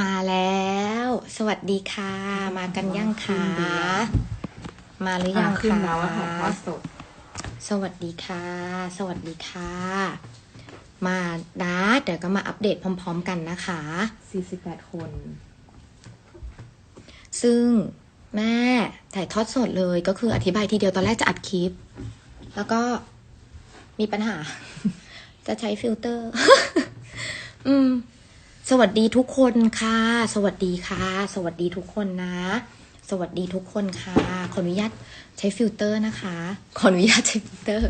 มาแล้ว สวัสดีค่ะ มากันยังคะมาหรือยังขึ้นคะแล้วว่าถ่ายทอดสดสวัสดีค่ะ สวัสดีค่ะ มาดาเดี๋ยวก็มาอัปเดตพร้อม ๆ กันนะคะ48คน ซึ่งแม่ถ่ายทอดสดเลยก็คืออธิบายทีเดียวตอนแรกจะอัดคลิป แล้วก็มีปัญหา จะใช้ฟิลเตอร์ อืม สวัสดีทุกคนค่ะ สวัสดีค่ะ สวัสดีทุกคนนะ สวัสดีทุกคนค่ะ ขออนุญาตใช้ฟิลเตอร์นะคะ ขออนุญาตใช้ฟิลเตอร์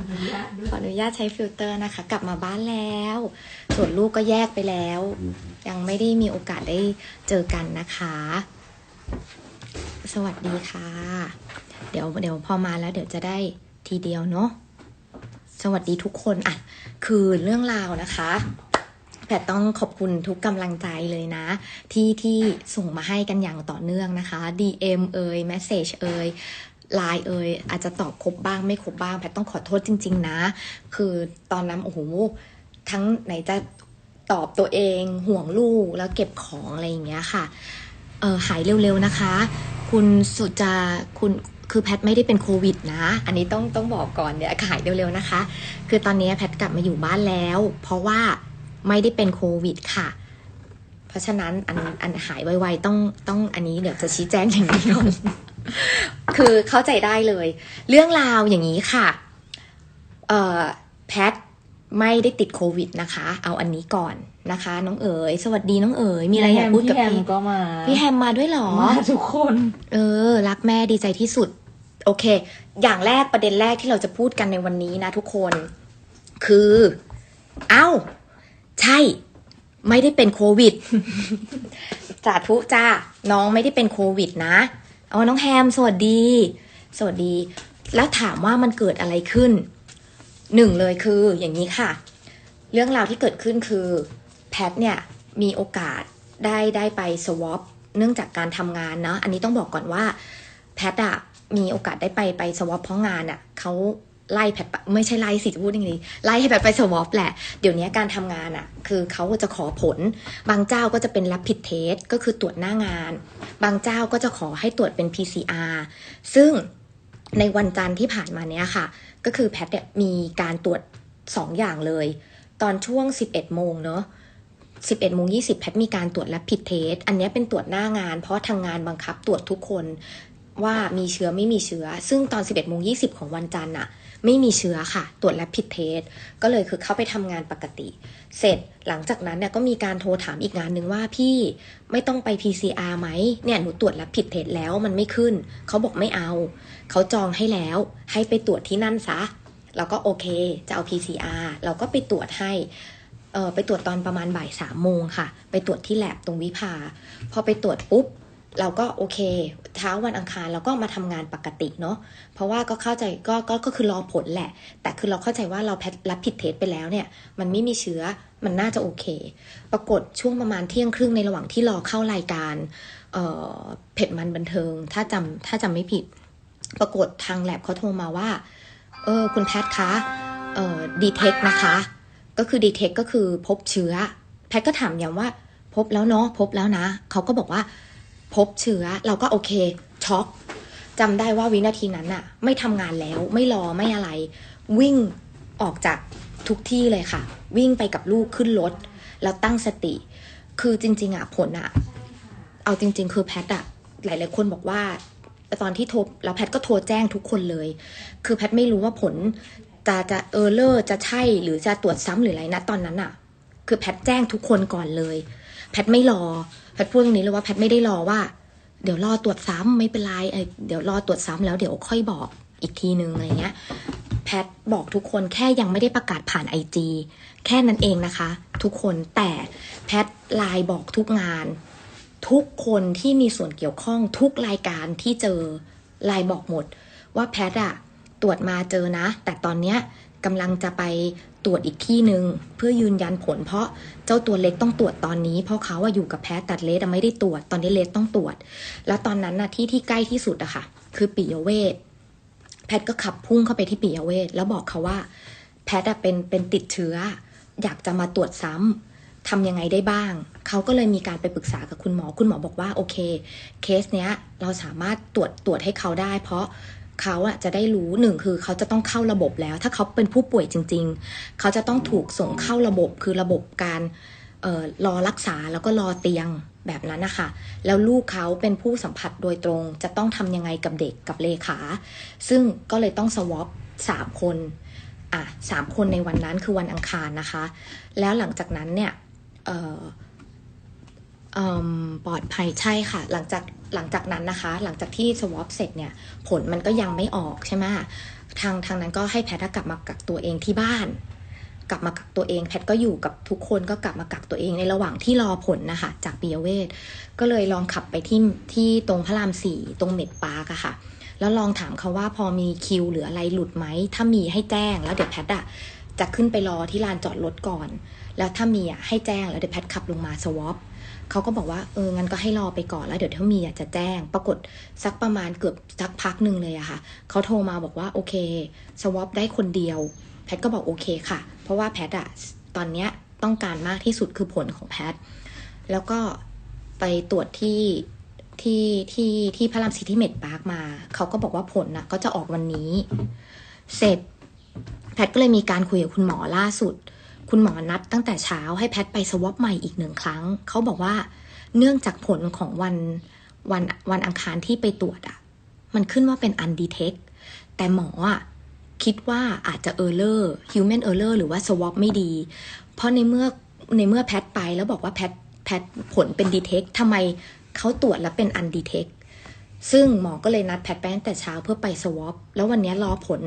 ขออนุญาตใช้ฟิลเตอร์นะคะ กลับมาบ้านแล้ว ส่วนลูกก็แยกไปแล้ว ยังไม่ได้มีโอกาสได้เจอกันนะคะ สวัสดีค่ะ เดี๋ยวเดี๋ยวพอมาแล้วเดี๋ยวจะได้ทีเดียวเนาะ สวัสดีทุกคนอะ คือเรื่องราวนะคะ แพทต้องขอบคุณทุกกำลังใจเลยนะ ที่ที่ส่งมาให้กันอย่างต่อเนื่องนะคะ DM เอ่ย Message เอ่ยไลน์เอ่ยอาจจะตอบครบบ้างไม่ครบบ้างแพทต้องขอโทษจริง ๆ นะ คือตอนนั้นโอ้โหทั้งไหนจะตอบตัวเองห่วงลูกแล้วเก็บของอะไรอย่างเงี้ยค่ะเออหายเร็วๆนะคะ คุณสุจาคุณคือแพทไม่ได้เป็นโควิดนะ อันนี้ต้องต้องบอกก่อนเดี๋ยหายเร็วๆนะคะ คือตอนนี้แพทกลับมาอยู่บ้านแล้ว เพราะว่า ไม่ได้เป็นโควิดค่ะ เพราะฉะนั้นอันอันหายไวๆต้องต้องอันนี้เดี๋ยวจะชี้แจงอย่างนี้ก่อนคือเข้าใจได้เลย เรื่องราวอย่างนี้ค่ะเอ่อแพทไม่ได้ติดโควิดนะคะ เอาอันนี้ก่อนนะคะ น้องเอ๋ย สวัสดีน้องเอ๋ย มีอะไรอยากพูดกับพี่แฮมพี่ก็มา พี่แฮมมาด้วยเหรอ มาทุกคน เออ รักแม่ดีใจที่สุด โอเค อย่างแรกประเด็นแรกที่เราจะพูดกันในวันนี้นะทุกคน คือ เอ้า ใช่ ไม่ได้เป็นโควิดสาธุจ้าน้องไม่ได้เป็นโควิดนะอ๋อน้องแฮม สวัสดี สวัสดี แล้วถามว่ามันเกิดอะไรขึ้นหนึ่งเลยคืออย่างนี้ค่ะ เรื่องราวที่เกิดขึ้นคือแพทเนี่ยมีโอกาสได้ได้ไปสวอปเนื่องจากการทำงานเนาะอันนี้ต้องบอกก่อนว่าแพทอะมีโอกาสได้ไปไปสวอปเพราะงานอะเขา ไล่แพทไปไม่ใช่ไล่สิจะพูดยังไงดีไล่ให้แพทไปสวอปแหละเดี๋ยวนี้การทำงานอะคือเขาจะขอผล บางเจ้าก็จะเป็นรับผิดเทสก็คือตรวจหน้างาน บางเจ้าก็จะขอให้ตรวจเป็น PCR ซึ่งในวันจันทร์ที่ผ่านมาเนี้ยค่ะ ก็คือแพทเนี่ยมีการตรวจสองอย่างเลย ตอนช่วง 11โมงเนอะ11โมง20แพทมีการตรวจและผิดเทส อันนี้เป็นตรวจหน้างาน เพราะทางงานบังคับตรวจทุกคนว่ามีเชื้อไม่มีเชื้อ ซึ่งตอน 11โมง20 ของวันจันทร์อะ ไม่มีเชื้อค่ะ ตรวจและผิดเทสก็เลยคือเข้าไปทำงานปกติ เสร็จหลังจากนั้นเนี่ยก็มีการโทรถามอีกงานหนึ่งว่าพี่ไม่ต้องไป PCR ไหมเนี่ยหนูตรวจและผิดเทสแล้วมันไม่ขึ้น เขาบอกไม่เอา เขาจองให้แล้ว ให้ไปตรวจที่นั่นซะเราก็โอเคจะเอา PCR เราก็ไปตรวจให้เออไปตรวจตอนประมาณบ่ายสามโมงค่ะ ไปตรวจที่แลบตรงวิภา พอไปตรวจปุ๊บ เราก็โอเค เช้าวันอังคารเราก็มาทำงานปกติเนาะเพราะว่าก็เข้าใจก็ก็ก็คือรอผลแหละ แต่คือเราเข้าใจว่าเราแพทรับผิดเทสไปแล้วเนี่ย มันไม่มีเชื้อมันน่าจะโอเค ปรากฏช่วงประมาณเที่ยงครึ่งในระหว่างที่รอเข้ารายการเอ่อเผ็ดมันบันเทิง ถ้าจำถ้าจำไม่ผิด ปรากฏทางแลบเขาโทรมาว่า เออคุณแพทย์คะเอ่อดีเทคนะคะ ก็คือดีเทคก็คือพบเชื้อ แพทย์ก็ถามย้ำว่า พบแล้วเนาะพบแล้วนะเขาก็บอกว่า พบเชื้อเราก็โอเคช็อกจำได้ว่าวินาทีนั้นอะไม่ทำงานแล้วไม่รอไม่อะไร วิ่งออกจากทุกที่เลยค่ะ วิ่งไปกับลูกขึ้นรถ แล้วตั้งสติ คือจริง ๆอะผลอะเอาจริง ๆ คือแพทอะหลายๆคนบอกว่าตอนที่โทรแล้วแพทก็โทรแจ้งทุกคนเลย คือแพทไม่รู้ว่าผลจะจะเออเลอร์จะใช่หรือจะตรวจซ้ำหรืออะไรนะตอนนั้นอะคือแพทแจ้งทุกคนก่อนเลย แพทไม่รอ แพทพูดตรงนี้เลยว่าแพทไม่ได้รอว่า เดี๋ยวรอตรวจซ้ำไม่เป็นไรเดี๋ยวรอตรวจซ้ำแล้วเดี๋ยวค่อยบอกอีกทีนึงอะไรเงี้ยแพทบอกทุกคนแค่ยังไม่ได้ประกาศผ่านไอจีแค่นั้นเองนะคะ ทุกคนแต่แพทไลน์บอกทุกงาน ทุกคนที่มีส่วนเกี่ยวข้องทุกรายการที่เจอไลน์บอกหมด ว่าแพทอะตรวจมาเจอนะ แต่ตอนเนี้ยกำลังจะไป ตรวจอีกที่หนึ่งเพื่อยืนยันผล เพราะเจ้าตัวเล็กต้องตรวจตอนนี้ เพราะเขาอะอยู่กับแพทย์แต่เลสไม่ได้ตรวจตอนนี้เลสต้องตรวจ แล้วตอนนั้นน่ะที่ที่ใกล้ที่สุดอะค่ะ คือปิยเวทแพทย์ก็ขับพุ่งเข้าไปที่ปิยเวทแล้วบอกเขาว่า แพทย์อะเป็นเป็นติดเชื้อ อยากจะมาตรวจซ้ำทำยังไงได้บ้าง เขาก็เลยมีการไปปรึกษากับคุณหมอ คุณหมอบอกว่าโอเค เคสเนี้ยเราสามารถตรวจตรวจให้เขาได้ เพราะ เขาอะจะได้รู้หนึ่งคือเขาจะต้องเข้าระบบแล้ว ถ้าเขาเป็นผู้ป่วยจริง ๆ เขาจะต้องถูกส่งเข้าระบบคือระบบการเออรอรักษาแล้วก็รอเตียงแบบนั้นนะคะ แล้วลูกเขาเป็นผู้สัมผัสโดยตรง จะต้องทำยังไงกับเด็กกับเลขา ซึ่งก็เลยต้องสวอปสามคน อะสามคนในวันนั้นคือวันอังคารนะคะ แล้วหลังจากนั้นเนี่ยเออ ปลอดภัยใช่ค่ะ หลังจากหลังจากนั้นนะคะ หลังจากที่สวอปเสร็จเนี่ย ผลมันก็ยังไม่ออกใช่ไหมทางทางนั้นก็ให้แพทย์กลับมากักตัวเองที่บ้าน กลับมากักตัวเอง แพทย์ก็อยู่กับทุกคนก็กลับมากักตัวเองในระหว่างที่รอผลนะคะ จากปิยเวทก็เลยลองขับไปที่ที่ตรงพระรามสี่ตรงเม็ดปาร์กอะค่ะ แล้วลองถามเขาว่าพอมีคิวหรืออะไรหลุดไหมถ้ามีให้แจ้งแล้วเดี๋ยวแพทย์อะจะขึ้นไปรอที่ลานจอดรถก่อน แล้วถ้ามีอะให้แจ้งแล้วเดี๋ยวแพทย์ขับลงมาสวอป เขาก็บอกว่าเอองั้นก็ให้รอไปก่อนแล้วเดี๋ยวถ้ามีอะจะแจ้ง ปรากฏสักประมาณเกือบสักพักหนึ่งเลยอะค่ะเขาโทรมาบอกว่าโอเคสวอปได้คนเดียว แพทก็บอกโอเคค่ะ เพราะว่าแพทอะตอนเนี้ยต้องการมากที่สุดคือผลของแพท แล้วก็ไปตรวจที่ที่ที่ที่พระรามสีที่เมดปาร์กมา เขาก็บอกว่าผลนะก็จะออกวันนี้ เสร็จ แพทก็เลยมีการคุยกับคุณหมอล่าสุด คุณหมอนัดตั้งแต่เช้าให้แพทย์ไปสวอปใหม่อีกหนึ่งครั้ง เขาบอกว่าเนื่องจากผลของวันวันวันอังคารที่ไปตรวจอะมันขึ้นว่าเป็น undetect แต่หมออะคิดว่าอาจจะ error human error หรือว่า swab ไม่ดี เพราะในเมื่อในเมื่อแพทย์ไปแล้วบอกว่าแพทยแพทยผลเป็น detect ทำไมเขาตรวจแล้วเป็น undetect ซึ่งหมอก็เลยนัดแพทย์ไปตั้งแต่เช้าเพื่อไปสวอปแล้ววันนี้รอผล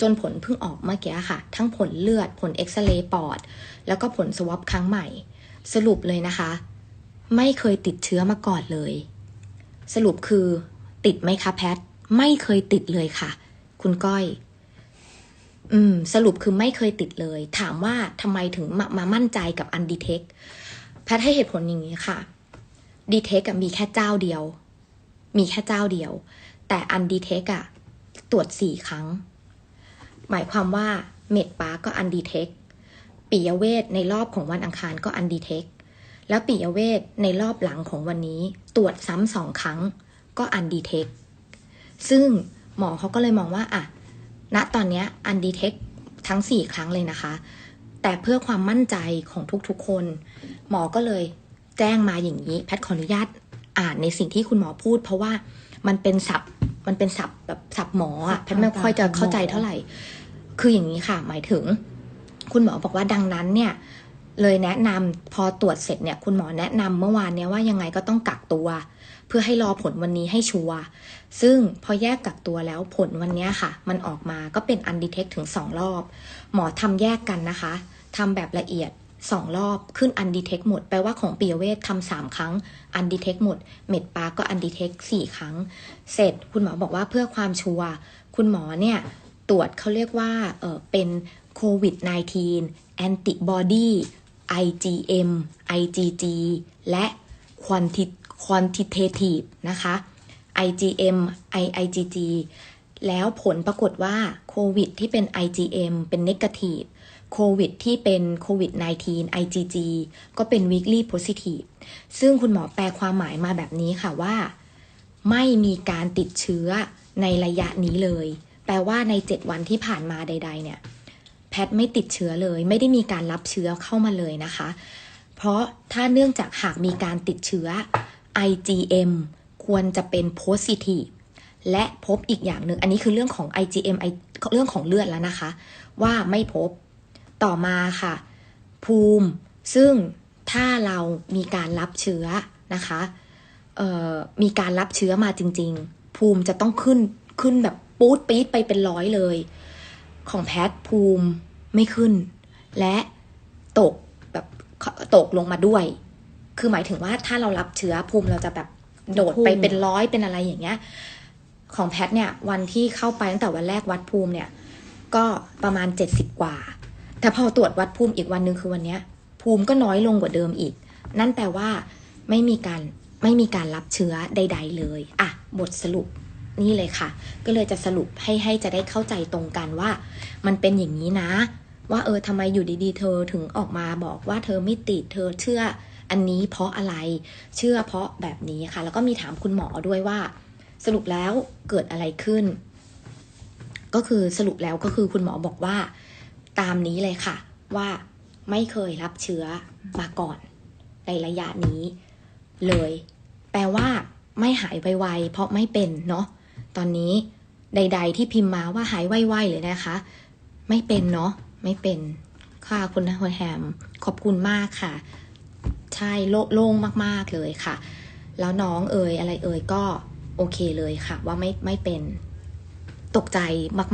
จนผลเพิ่งออกเมื่อกี้ค่ะ ทั้งผลเลือดผลเอ็กซเรย์ปอด แล้วก็ผลสวอปครั้งใหม่ สรุปเลยนะคะ ไม่เคยติดเชื้อมาก่อนเลย สรุปคือ ติดไหมคะแพทย์ไม่เคยติดเลยค่ะ คุณก้อย อืม สรุปคือไม่เคยติดเลย ถามว่าทำไมถึงมามามั่นใจกับอันดีเทคแพทย์ให้เหตุผลอย่างนี้ค่ะดีเทคมีแค่เจ้าเดียว มีแค่เจ้าเดียว แต่อันดีเทคอะตรวจสี่ครั้ง หมายความว่าเมดปาก็อันดีเทคปิยเวทในรอบของวันอังคารก็อันดีเทคแล้วปิยเวทในรอบหลังของวันนี้ตรวจซ้ำสองครั้งก็อันดีเทคซึ่งหมอเขาก็เลยมองว่าอะณตอนนี้อันดีเทคทั้งสี่ครั้งเลยนะคะ แต่เพื่อความมั่นใจของทุกๆคน หมอก็เลยแจ้งมาอย่างนี้ แพทย์ขออนุญาต อ่านในสิ่งที่คุณหมอพูด เพราะว่ามันเป็นศัพท์มันเป็นศัพท์แบบศัพท์หมออะแพทย์ไม่ค่อยจะเข้าใจเท่าไหร่ คืออย่างนี้ค่ะ หมายถึง คุณหมอบอกว่าดังนั้นเนี่ยเลยแนะนำพอตรวจเสร็จเนี่ยคุณหมอแนะนำเมื่อวานเนี่ยว่ายังไงก็ต้องกักตัว เพื่อให้รอผลวันนี้ให้ชัวร์ซึ่งพอแยกกักตัวแล้วผลวันเนี้ยค่ะ มันออกมาก็เป็นอันดีเทคถึงสองรอบ หมอทำแยกกันนะคะทำแบบละเอียด สองรอบขึ้นอันดีเทคหมด แปลว่าของปียเวททำสามครั้งอันดีเทคหมด เม็ดปาก็อันดีเทคสี่ครั้ง เสร็จคุณหมอบอกว่าเพื่อความชัวร์คุณหมอเนี่ยตรวจเขาเรียกว่าเออเป็นโควิด -19 antibody IgM IgG และ quantitative นะคะ IgM I- IgG แล้วผลปรากฏว่าโควิดที่เป็น IgM เป็น negative โควิดที่เป็นโควิด -19 IgG ก็เป็น weekly positive ซึ่งคุณหมอแปลความหมายมาแบบนี้ค่ะว่า ไม่มีการติดเชื้อในระยะนี้เลย แปลว่าใน 7 วันที่ผ่านมาใด ๆ เนี่ย แพทไม่ติดเชื้อเลย ไม่ได้มีการรับเชื้อเข้ามาเลยนะคะ เพราะถ้าเนื่องจากหากมีการติดเชื้อ IgM ควรจะเป็น positive และพบอีกอย่างหนึ่ง อันนี้คือเรื่องของ IgM เรื่องของเลือดแล้วนะคะ ว่าไม่พบ ต่อมาค่ะ ภูมิ ซึ่งถ้าเรามีการรับเชื้อนะคะมีการรับเชื้อมาจริง ๆ ภูมิจะต้องขึ้นขึ้นแบบปูดปี๊ดไปเป็นร้อยเลย ของแพทภูมิไม่ขึ้น และตกแบบตกลงมาด้วย คือหมายถึงว่าถ้าเรารับเชื้อภูมิเราจะแบบโดดไปเป็นร้อยเป็นอะไรอย่างเงี้ย ของแพทเนี่ยวันที่เข้าไปตั้งแต่วันแรกวัดภูมิเนี่ย ก็ประมาณเจ็ดสิบกว่า แต่พอตรวจวัดภูมิอีกวันหนึ่งคือวันนี้ภูมิก็น้อยลงกว่าเดิมอีก นั่นแปลว่าไม่มีการไม่มีการรับเชื้อใด ๆ เลย อะ บทสรุปนี่เลยค่ะ ก็เลยจะสรุปให้ให้จะได้เข้าใจตรงกันว่า มันเป็นอย่างนี้นะ ว่าเออทำไมอยู่ดีๆ เธอถึงออกมาบอกว่าเธอไม่ติดเธอเชื่ออันนี้เพราะอะไรเชื่อเพราะแบบนี้ค่ะ แล้วก็มีถามคุณหมอด้วยว่า สรุปแล้วเกิดอะไรขึ้น ก็คือสรุปแล้วก็คือคุณหมอบอกว่า ตามนี้เลยค่ะ ว่าไม่เคยรับเชื้อมาก่อน ในระยะนี้ เลย แปลว่า ไม่หายไวๆเพราะไม่เป็นเนาะตอนนี้ใด ๆ ที่พิมพ์มาว่าหายไวๆเลยนะคะ ไม่เป็นเนาะไม่เป็นค่ะคุณคุณแฮมขอบคุณมากค่ะ ใช่โลโล่งมากๆเลยค่ะ แล้วน้องเอ่ยอะไรเอ่ยก็โอเคเลยค่ะ ว่าไม่ไม่เป็นตกใจ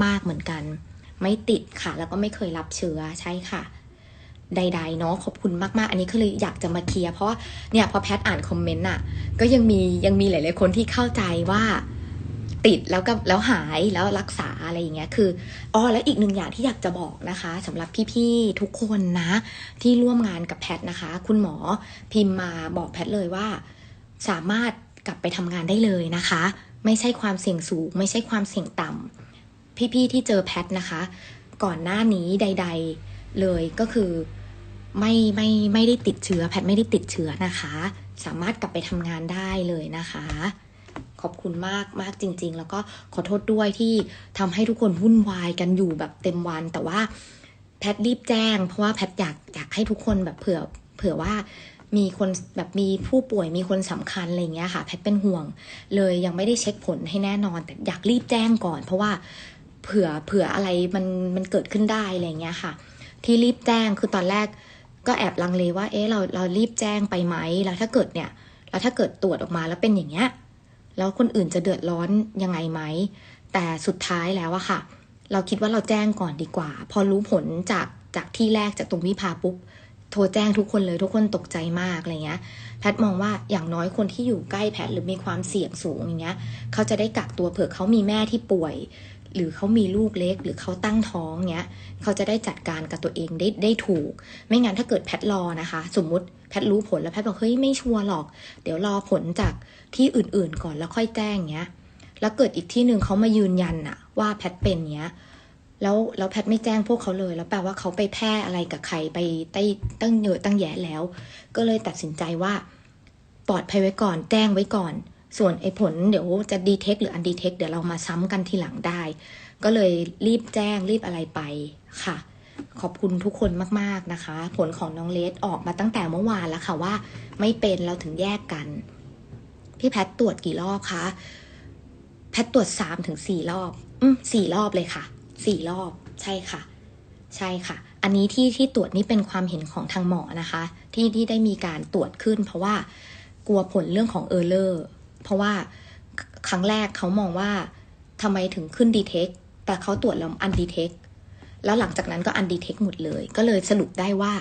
มาก ๆเหมือนกัน ไม่ติดค่ะ แล้วก็ไม่เคยรับเชื้อใช่ค่ะ ใดๆเนาะขอบคุณมากๆ อันนี้ก็เลยอยากจะมาเคลียร์เพราะว่าเนี่ยพอแพทอ่านคอมเมนต์อะ ก็ยังมียังมีหลายๆคนที่เข้าใจว่าติดแล้วก็แล้วหายแล้วรักษาอะไรอย่างเงี้ยคืออ๋อแล้วอีกหนึ่งอย่างที่อยากจะบอกนะคะสำหรับพี่ๆทุกคนนะ ที่ร่วมงานกับแพทนะคะ คุณหมอพิมพ์มาบอกแพทเลยว่า สามารถกลับไปทำงานได้เลยนะคะ ไม่ใช่ความเสี่ยงสูง ไม่ใช่ความเสี่ยงต่ำ พี่ๆที่เจอแพทนะคะ ก่อนหน้านี้ใด ๆ เลยก็คือไม่ไม่ไม่ได้ติดเชื้อแพทไม่ได้ติดเชื้อนะคะ สามารถกลับไปทำงานได้เลยนะคะ ขอบคุณมากมากจริง ๆ แล้วก็ขอโทษด้วยที่ทำให้ทุกคนวุ่นวายกันอยู่แบบเต็มวัน แต่ว่าแพทรีบแจ้ง เพราะว่าแพทอยากอยากให้ทุกคนแบบเผื่อเผื่อว่ามีคนแบบมีผู้ป่วยมีคนสำคัญอะไรเงี้ยค่ะ แพทเป็นห่วง เลยยังไม่ได้เช็คผลให้แน่นอน แต่อยากรีบแจ้งก่อน เพราะว่า เผื่อเผื่ออะไรมันมันเกิดขึ้นได้อะไรเงี้ยค่ะ ที่รีบแจ้งคือตอนแรกก็แอบลังเลว่า เอ๊ะเราเรารีบแจ้งไปไหมแล้วถ้าเกิดเนี่ย แล้วถ้าเกิดตรวจออกมาแล้วเป็นอย่างเงี้ยแล้วคนอื่นจะเดือดร้อนยังไงไหม แต่สุดท้ายแล้วอะค่ะ เราคิดว่าเราแจ้งก่อนดีกว่า พอรู้ผลจากจากที่แรกจากตรงวิภาปุ๊บโทรแจ้งทุกคนเลยทุกคนตกใจมากอะไรเงี้ยแพทย์มองว่าอย่างน้อยคนที่อยู่ใกล้แพทย์หรือมีความเสี่ยงสูงอย่างเงี้ยเขาจะได้กักตัวเผื่อเขามีแม่ที่ป่วย หรือเขามีลูกเล็ก หรือเขาตั้งท้องเงี้ยเขาจะได้จัดการกับตัวเองได้ได้ถูก ไม่งั้นถ้าเกิดแพทรอนะคะ สมมุติแพทรู้ผลแล้วแพทบอกเฮ้ยไม่ชัวร์หรอก เดี๋ยวรอผลจากที่อื่นๆก่อนแล้วค่อยแจ้งเงี้ยแล้วเกิดอีกที่หนึ่งเขามายืนยันอะว่าแพทเป็นเงี้ยแล้วแล้วแพทไม่แจ้งพวกเขาเลย แล้วแปลว่าเขาไปแพร่อะไรกับใครไปได้ตั้งเยอะตั้งแยะแล้ว ก็เลยตัดสินใจว่าปลอดภัยไว้ก่อน แจ้งไว้ก่อน ส่วนไอ้ผลเดี๋ยวจะดีเทคหรืออันดีเทคเดี๋ยวเรามาซ้ำกันทีหลังได้ ก็เลยรีบแจ้งรีบอะไรไปค่ะ ขอบคุณทุกคนมากๆนะคะ ผลของน้องเลสออกมาตั้งแต่เมื่อวานแล้วค่ะว่า ไม่เป็นเราถึงแยกกัน พี่แพทตรวจกี่รอบคะแพทตรวจสามถึงสี่รอบ อืมสี่รอบเลยค่ะสี่รอบ ใช่ค่ะ ใช่ค่ะ อันนี้ที่ที่ตรวจนี่เป็นความเห็นของทางหมอนะคะ ที่ที่ได้มีการตรวจขึ้น เพราะว่ากลัวผลเรื่องของเออร์เลอร์ เพราะว่าครั้งแรกเขามองว่าทำไมถึงขึ้นดีเทคแต่เขาตรวจแล้วอันดีเทคแล้วหลังจากนั้นก็อันดีเทคหมดเลย ก็เลยสรุปได้ว่า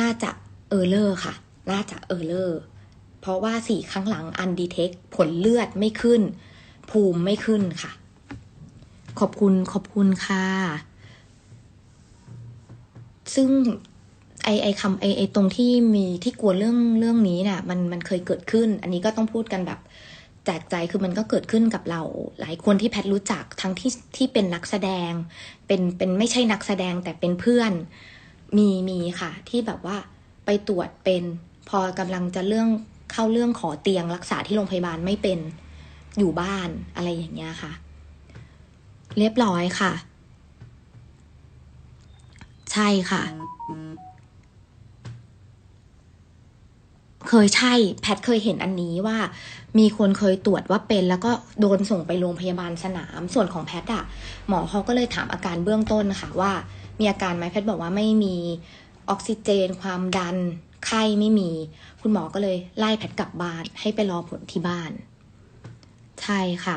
น่าจะเออร์เลอร์ค่ะ น่าจะเออร์เลอร์เพราะว่าสี่ครั้งหลังอันดีเทคผลเลือดไม่ขึ้น ภูมิไม่ขึ้นค่ะ ขอบคุณขอบคุณค่ะ ซึ่ง ไอไอคำไอไอตรงที่มีที่กลัวเรื่องเรื่องนี้เนี่ยมันมันเคยเกิดขึ้น อันนี้ก็ต้องพูดกันแบบแจกใจคือมันก็เกิดขึ้นกับเรา หลายคนที่แพทรู้จักทั้งที่ที่เป็นนักแสดง เป็นเป็นไม่ใช่นักแสดงแต่เป็นเพื่อนมีมีค่ะ ที่แบบว่าไปตรวจเป็นพอกำลังจะเรื่องเข้าเรื่องขอเตียงรักษาที่โรงพยาบาลไม่เป็นอยู่บ้านอะไรอย่างเงี้ยค่ะ เรียบร้อยค่ะ ใช่ค่ะ เคยใช่แพทเคยเห็นอันนี้ว่า มีคนเคยตรวจว่าเป็น แล้วก็โดนส่งไปโรงพยาบาลสนาม ส่วนของแพทอะหมอเขาก็เลยถามอาการเบื้องต้นค่ะว่า มีอาการไหมแพทบอกว่าไม่มีออกซิเจน ความดันไข้ไม่มี คุณหมอก็เลยไล่แพทกลับบ้าน ให้ไปรอผลที่บ้าน ใช่ค่ะ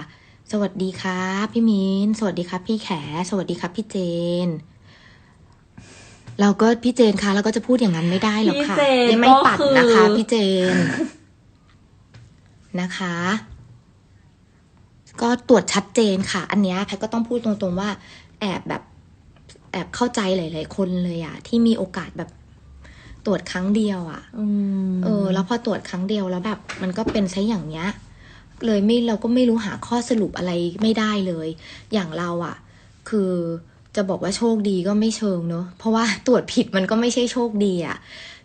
สวัสดีครับพี่มินสวัสดีครับพี่แข สวัสดีครับพี่เจน เราก็พี่เจนคะเราก็จะพูดอย่างนั้นไม่ได้หรอกค่ะ พี่เจนยังไม่ปัดก็คือ นะคะ พี่เจน นะคะ ก็ตรวจชัดเจนค่ะ อันเนี้ยแพทย์ก็ต้องพูดตรงๆว่า แอบแบบ แอบเข้าใจหลาย ๆ คนเลยอะที่มีโอกาสแบบตรวจครั้งเดียวอะอืมเออ แล้วพอตรวจครั้งเดียวแล้วแบบ มันก็เป็นซะอย่างเนี้ย เลยไม่เราก็ไม่รู้หาข้อสรุปอะไรไม่ได้เลย อย่างเราอะ่ะคือ จะบอกว่าโชคดีก็ไม่เชิงเนอะเพราะว่าตรวจผิดมันก็ไม่ใช่โชคดีอะ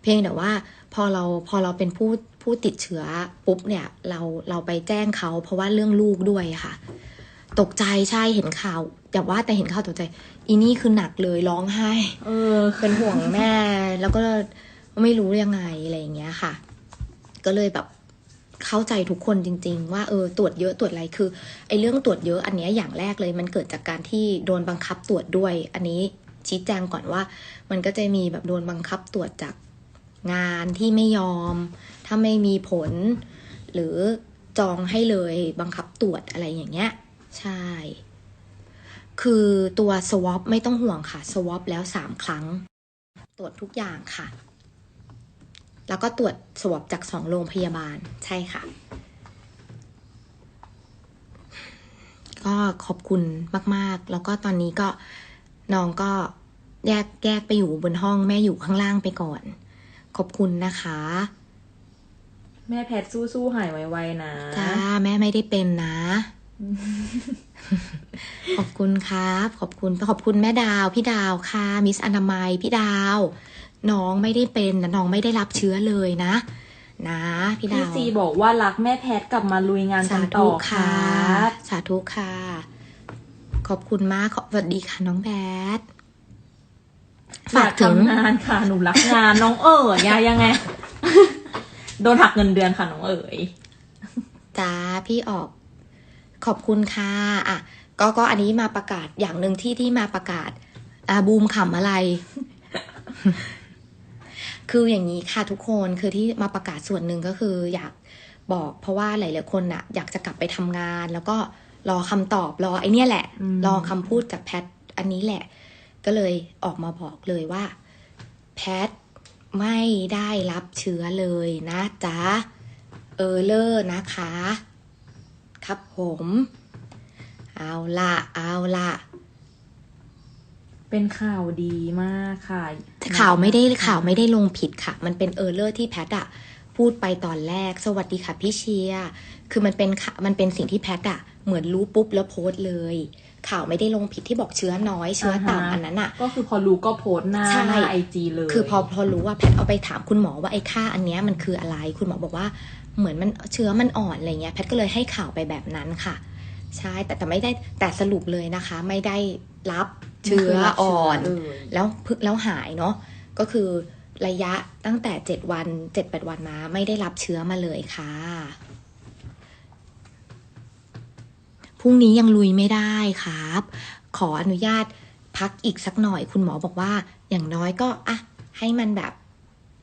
เพียงแต่ว่าพอเราพอเราเป็นผู้ผู้ติดเชื้อปุ๊บเนี่ยเราเราไปแจ้งเขาเพราะว่าเรื่องลูกด้วยค่ะ ตกใจใช่เห็นข่าวแต่ว่าแต่เห็นข่าวตกใจ อีนี่คือหนักเลยร้องไห้เออเป็นห่วงแม่ แล้วก็ไม่รู้ยังไงอะไรอย่างเงี้ยค่ะ ก็เลยแบบ เข้าใจทุกคนจริง ๆ ว่าเออตรวจเยอะตรวจอะไรคือไอ้เรื่องตรวจเยอะอันเนี้ยอย่างแรกเลยมันเกิดจากการที่โดนบังคับตรวจด้วย อันนี้ชี้แจงก่อนว่า มันก็จะมีแบบโดนบังคับตรวจจากงานที่ไม่ยอม ถ้าไม่มีผล หรือจองให้เลยบังคับตรวจอะไรอย่างเงี้ย ใช่ คือตัว swab ไม่ต้องห่วงค่ะ swab แล้วสามครั้ง ตรวจทุกอย่างค่ะ แล้วก็ตรวจสวอปจากสองโรงพยาบาลใช่ค่ะ ก็ขอบคุณมาก ๆ แล้วก็ตอนนี้ก็น้องก็แยกแยกไปอยู่บนห้องแม่อยู่ข้างล่างไปก่อน ขอบคุณนะคะ แม่แพทสู้ๆหายไวๆนะ จ้า แม่ไม่ได้เป็นนะ ขอบคุณครับ ขอบคุณขอบคุณแม่ดาว พี่ดาวค่ะ มิสอนามัย พี่ดาว น้องไม่ได้เป็นนะน้องไม่ได้รับเชื้อเลยนะ นะพี่ดาพี่วซีบอกว่ารักแม่แพทกลับมาลุยงานสากันธุต่อค่ะครับสาธุค่ะ ขอบคุณมากขอสวัสดีค่ะน้องแบทฝากทำงานค่ะหนูรักงานน้องเอ๋ยยายังไง โดนหักเงินเดือนค่ะน้องเอ๋ยจ้าพี่ออก ขอบคุณค่ะอะก็ก็อันนี้มาประกาศอย่างหนึ่งที่ที่มาประกาศอ่าบูมขำอะไร คืออย่างนี้ค่ะทุกคนคือที่มาประกาศส่วนหนึ่งก็คืออยากบอกเพราะว่าหลายๆคนน่ะอยากจะกลับไปทำงาน แล้วก็รอคำตอบรอไอเนี้ยแหละอืมรอคำพูดจากแพทอันนี้แหละ ก็เลยออกมาบอกเลยว่า แพทไม่ได้รับเชื้อเลยนะจ๊ะเออเลอร์นะคะ ครับผม เอาละเอาละ เป็นข่าวดีมากค่ะข่าวไม่ได้ข่าวไม่ได้ลงผิดค่ะ มันเป็นเออร์เลอร์ที่แพทอะพูดไปตอนแรก สวัสดีค่ะพี่เชียร์คือมันเป็นข่ามันเป็นสิ่งที่แพทอะเหมือนรู้ปุ๊บแล้วโพสต์เลย ข่าวไม่ได้ลงผิดที่บอกเชื้อน้อยเชื้อต่ำอันนั้นอะก็คือพอรู้ก็โพสต์หน้าใช่หน้าไอจีเลย คือพอพอรู้ว่าแพทย์เอาไปถามคุณหมอว่าไอ้ค่าอันเนี้ยมันคืออะไร คุณหมอบอกว่าเหมือนมันเชื้อมันอ่อนอะไรเงี้ยแพทย์ก็เลยให้ข่าวไปแบบนั้นค่ะ ใช่แต่แต่ไม่ได้แต่สรุปเลยนะคะ ไม่ได้รับ เชื้ออ่อนเลยแล้วพึแล้วหายเนาะก็คือระยะตั้งแต่เจ็ดวันเจ็ดแปดวันมาไม่ได้รับเชื้อมาเลยค่ะพรุ่งนี้ยังลุยไม่ได้ครับ ขออนุญาตพักอีกสักหน่อย คุณหมอบอกว่าอย่างน้อยก็อะให้มันแบบ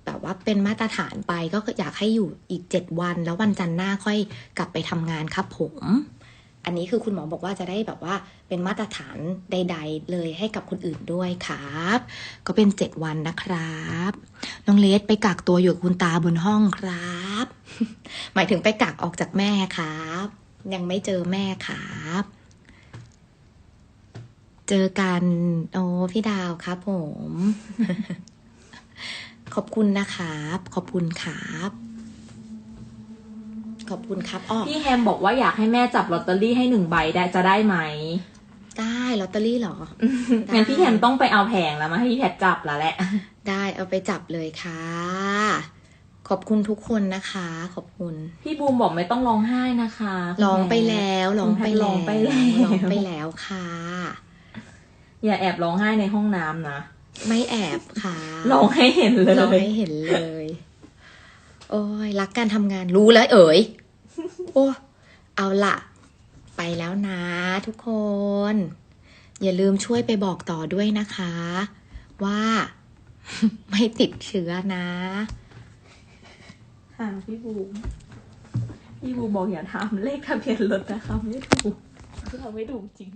แบบว่าเป็นมาตรฐานไปก็อยากให้อยู่อีกเจ็ดวัน แล้ววันจันทร์หน้าค่อยกลับไปทำงานครับผม อันนี้คือคุณหมอบอกว่าจะได้แบบว่าเป็นมาตรฐานใด ๆ เลยให้กับคนอื่นด้วยครับ ก็เป็นเจ็ดวันนะครับ น้องเลสไปกักตัวอยู่กับคุณตาบนห้องครับ หมายถึงไปกักออกจากแม่ครับ ยังไม่เจอแม่ครับ เจอกันโอ้พี่ดาวครับผม ขอบคุณนะครับ ขอบคุณครับ ขอบคุณครับอ้อพี่แฮมบอกว่าอยากให้แม่จับลอตเตอรี่ให้หนึ่งใบได้จะได้ไหม ได้ลอตเตอรี่เหรอได้งั้นพี่แฮมต้องไปเอาแผงแล้วมาให้พี่แพทจับแล้วแหละ ได้เอาไปจับเลยค่ะ ขอบคุณทุกคนนะคะ ขอบคุณ พี่บูมบอกไม่ต้องร้องไห้นะคะคุณร้องไปม่แล้วร้องไปคุณแพทร้แล้อวงไปแล้วร้องไปแล้วค่ะ อย่าแอบร้องไห้ในห้องน้ำนะ ไม่แอบค่ะร้องให้เห็นเลยร้องให้เห็นเลยโอ้ยรักการทำงานรู้แล้วเอ๋ย โอ้เอาละไปแล้วนะทุกคน อย่าลืมช่วยไปบอกต่อด้วยนะคะ ว่า ไม่ติดเชื้อนะค่ะพี่บูมพี่บูมบอกอย่าทำเลขทะเบียนรถนะคะไม่ถูกคือทำไม่ถูกจริง